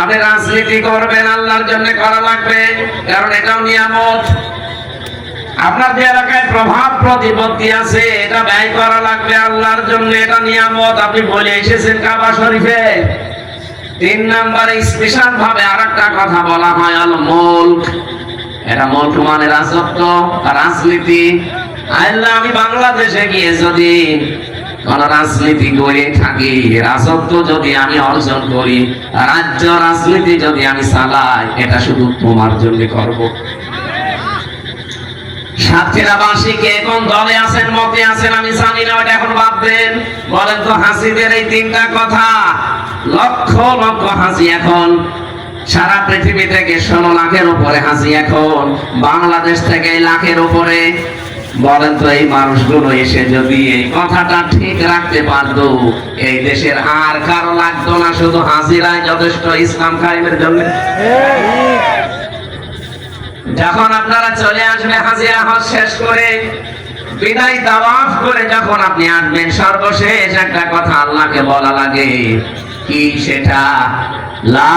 আপনি রাজনীতি করবেন, আল্লাহর জন্য করা লাগবে, কারণ এটাও নিয়ামত। আপনার যে এলাকায় প্রভাব প্রতিপত্তি আছে, এটা ব্যয় করা লাগবে আল্লাহর জন্য, এটা নিয়ামত। আপনি বলে এসেছেন কাবা শরীফে। তিন নম্বরে স্পেশাল ভাবে আর একটা কথা বলা হয়, আল মুল্ক। এটা মুল্ক মানে রাজত্ব রাজনীতি। আল্লাহ, আমি বাংলাদেশে গিয়ে যদি রাজনীতি করে থাকি। রাজত্ব যদি আমি অর্জন করি, রাজ্য রাজনীতি যদি আমি চালাই, এটা শুধু তোমার জন্য করব। হাসিদের এই তিনটা কথা। হাসি এখন। সারা পৃথিবী থেকে লাখের উপরে হাসি এখন। বাংলাদেশ থেকে লাখের উপরে। বলেন তো এই মানুষগুলো এসে যদি এই কথাটা ঠিক রাখতে পারতো, এই দেশের আর কারও লাগতো না, শুধু হাজিরাই যথেষ্ট ইসলাম কায়েমের জন্য। যখন আপনারা চলে আসবে হাজিরা হজ শেষ করে, বিদায় করে যখন আপনি আসবেন, সর্বশেষ একটা কথা আল্লাহকে বলা লাগে, কি সেটা? লা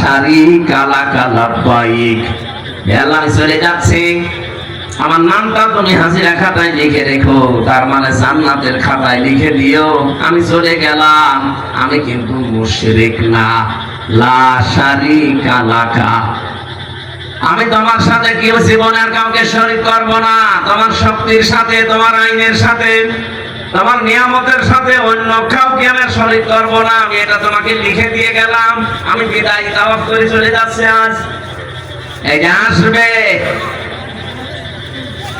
শারিকা লাকা লাব্বাইক। হে আল্লাহ চলে যাচ্ছি। আমার নামটা তুমি হাজিরা খাতায় লিখে রেখো, তার মানে জান্নাতের খাতায় লিখে দিও। আমি চলে গেলাম, আমি কিন্তু মুশরিক না। লা শারিকা লাকা। আমি তোমার সাথে কেউ জীবনের কাউকে শরীক করব না। তোমার শক্তির সাথে, তোমার আইনের সাথে, তোমার নিয়ামতের সাথে অন্য কাউকে আমি শরীক করব না। আমি এটা তোমাকে লিখে দিয়ে গেলাম। আমি বিদায় তাওয়াফ করে চলে যাচ্ছি আজ। এই যে আসবে।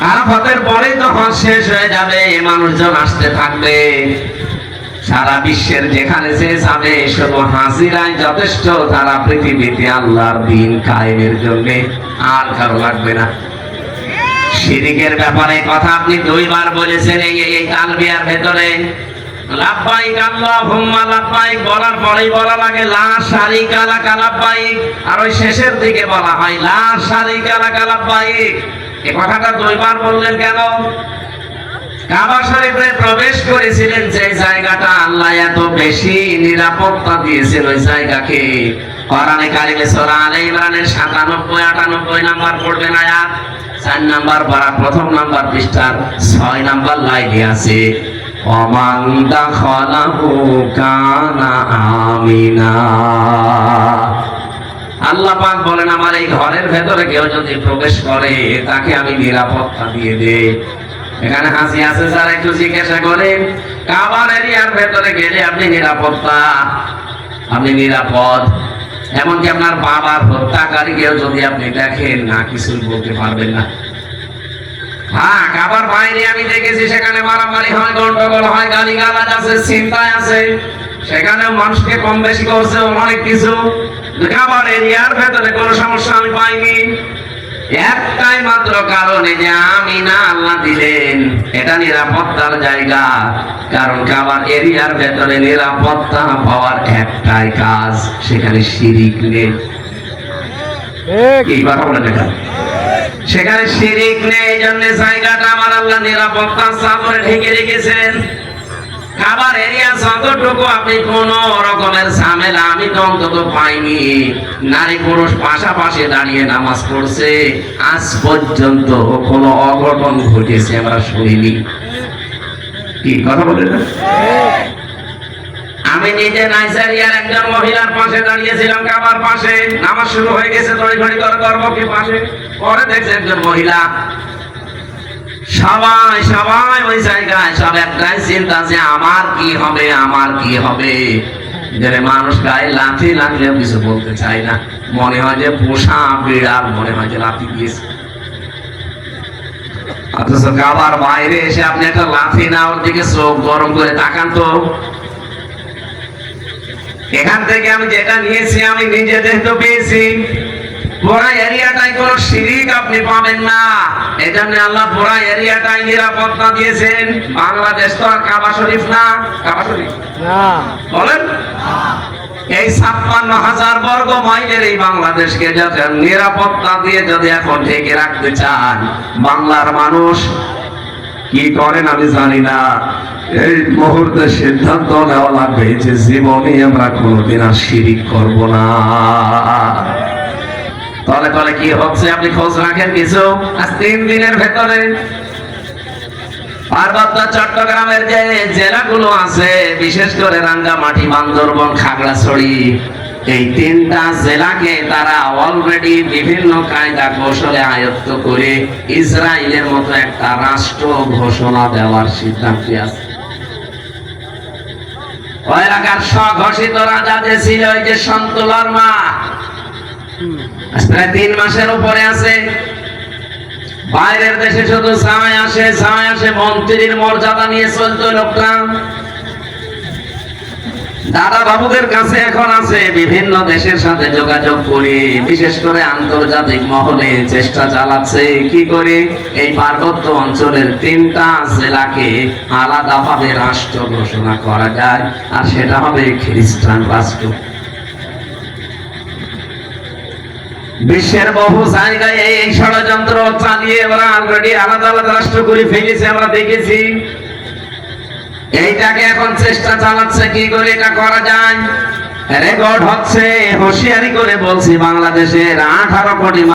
আরাফাতের পরেই তখন শেষ হয়ে যাবে মানুষজন আসতে থাকবে। সারা বিশ্বের যেখানে যে যাবে, শুধু হাজিরাই যথেষ্ট, তারা পৃথিবীতে আল্লাহর দিন কায়েমের জন্য আর কারও লাগবে না। শিরিকের ব্যাপারে কথা আপনি দুইবার বলেছেন এই এই- তালবিয়ার ভেতরে। লাব্বাইক আল্লাহুম্মা, লাব্বাইক বলার পরেই বলা লাগে, লা শারিকা লাকা লাব্বাইক। আর ওই শেষের দিকে বলা হয়, লা শারিকা লাকা লাব্বাইক। এই কথাটা দুইবার বললেন কেন? কাবা শরীফে প্রবেশ করেছিলেন যে জায়গাটা আল্লাহ এত বেশি নিরাপত্তা দিয়েছেন ওই জায়গাকে। কোরআনে কারিমে সূরা আলে ইমরানের 97 98 নাম্বার পড়বেন আয়াত। চার নাম্বার পারা প্রথম নাম্বার পৃষ্ঠার ছয় নাম্বার লাইনে আছে অমান দাখালাহু কানা আমিনা। আল্লাহ পাক বলেন, আমার এই ঘরের ভেতরে কেউ যদি প্রবেশ করে, তাকে আমি নিরাপত্তা দিয়ে দেই। এখানে হাসি আছে, স্যার, একটু জিজ্ঞাসা করেন, কাবার এরিয়ার ভেতরে গেলে আপনি নিরাপত্তা? আপনি নিরাপদ? এমনকি আপনার বাবার হত্যাকারীকেও যদি আপনি দেখেন, না কিছুই বলতে পারবেন না। হ্যাঁ কাবার বাইরে আমি দেখেছি, সেখানে মারামারি হয়, গন্ডগোল হয় গালি গালাজ আছে চিন্তায় আছে। সেখানে মানুষকে কম বেশি করছে, অনেক কিছু। কাবার এরিয়ার ভেতরে কোনো সমস্যা আমি পাইনি। একটাই মাত্র কারণে যে আমি না আল্লাহ দিলেন, এটা নিরাপত্তার জায়গা। কারণ কাবার এরিয়ার ভেতরে নিরাপত্তা পাওয়ার একটাই কাজ, সেখানে শিরিক নেই। সেখানে শিরিক নেই জন্য জায়গাটা আমার আল্লাহ নিরাপত্তা সামনে ঢেকে রেখেছেন। খাবার এরিয়া যতটুকু আপনি কোন রকমের ঝামেলা, আমি তো অন্তত পাইনি। নারী পুরুষ পাশাপাশি দাঁড়িয়ে নামাজ পড়ছে। আজ পর্যন্ত কোনো অঘটন ঘটেছে, আমরা শুনিনি। কি, কথা বলে না? আমি নিজে নাইজেরিয়ার একজন মহিলার পাশে দাঁড়িয়েছিলাম কাবার পাশে। নামাজ শুরু হয়ে গেছে দড়ি করে করব কি পাশে। পরে দেখছে একজন মহিলা সবাই সবাই ওই জায়গায়, সব একটাই চিন্তা যে আমার কি হবে, আমার কি হবে? মানুষ গায়ে লাথি লাগলেও কিছু বলতে চায় না। মনে হয় যে পোষা বিড়াল, মনে হয় যে লাথি দিয়েছে। অথচ কাবার বাইরে এসে আপনি একটা লাথি না, ওর দিকে চোখ গরম করে তাকান তো। এখান থেকে আমি যেটা নিয়েছি, আমি নিজে যেহেতু পেয়েছি কোন শিরিক আপনি পাবেন না। এই জন্য আল্লাহ পুরা এরিয়াটাই নিরাপত্তা দিয়েছেন। বাংলাদেশ তো আর কাবা শরীফ না। কাবা শরীফ? বলেন। এই ছাপ্পান্ন হাজার বর্গ মাইলের এই বাংলাদেশকে নিরাপত্তা দিয়ে যদি এখন ঢেকে রাখতে চান বাংলার মানুষ কি করেন আমি জানি না। এই মুহূর্তে সিদ্ধান্ত নেওয়া লাগবে যে জীবনে আমরা কোনোদিন আর শিরিক করব না। তলে তলে কি হচ্ছে? আপনি খোঁজ রাখেন কিছু? আজ তিন দিনের ভেতরে। পার্বত্য চট্টগ্রামের যে জেলাগুলো আছে, বিশেষ করে রাঙ্গামাটি, বান্দরবন, খাগড়াছড়ি, এই তিনটা জেলাকে তারা অলরেডি বিভিন্ন কায়দা কৌশলে আয়ত্ত করে ইসরায়েলের মতো একটা রাষ্ট্র ঘোষণা দেওয়ার সিদ্ধান্তে আছে। এলাকার স্বঘোষিত রাজা যে ছিল ওই যে মা তিন মাসের উপরে আছে। বাইরের দেশে শুধু ছায় আসে ছায় আসে, মন্ত্রীর মর্যাদা নিয়ে চলতো লোকটা দাদা বাবুদের কাছে এখন আছে বিভিন্ন দেশের সাথে যোগাযোগ করে, বিশেষ করে আন্তর্জাতিক মহলে চেষ্টা চালাচ্ছে। কি করে? এই পার্বত্য অঞ্চলের তিনটা জেলাকে আলাদাভাবে রাষ্ট্র ঘোষণা করা যায়, আর সেটা হবে খ্রিস্টান রাষ্ট্র বিশ্বের বহু জায়গায় এই ষড়যন্ত্র চালিয়ে ওরা অলরেডি আলাদা আলাদা রাষ্ট্র করে ফেলেছে, আমরা দেখেছি। এইটাকে এখন চেষ্টা চালাচ্ছে, কি করে এটা করা যায়? রেকর্ড হচ্ছে, হুঁশিয়ারি করে বলছি, বাংলাদেশের আঠারো কোটি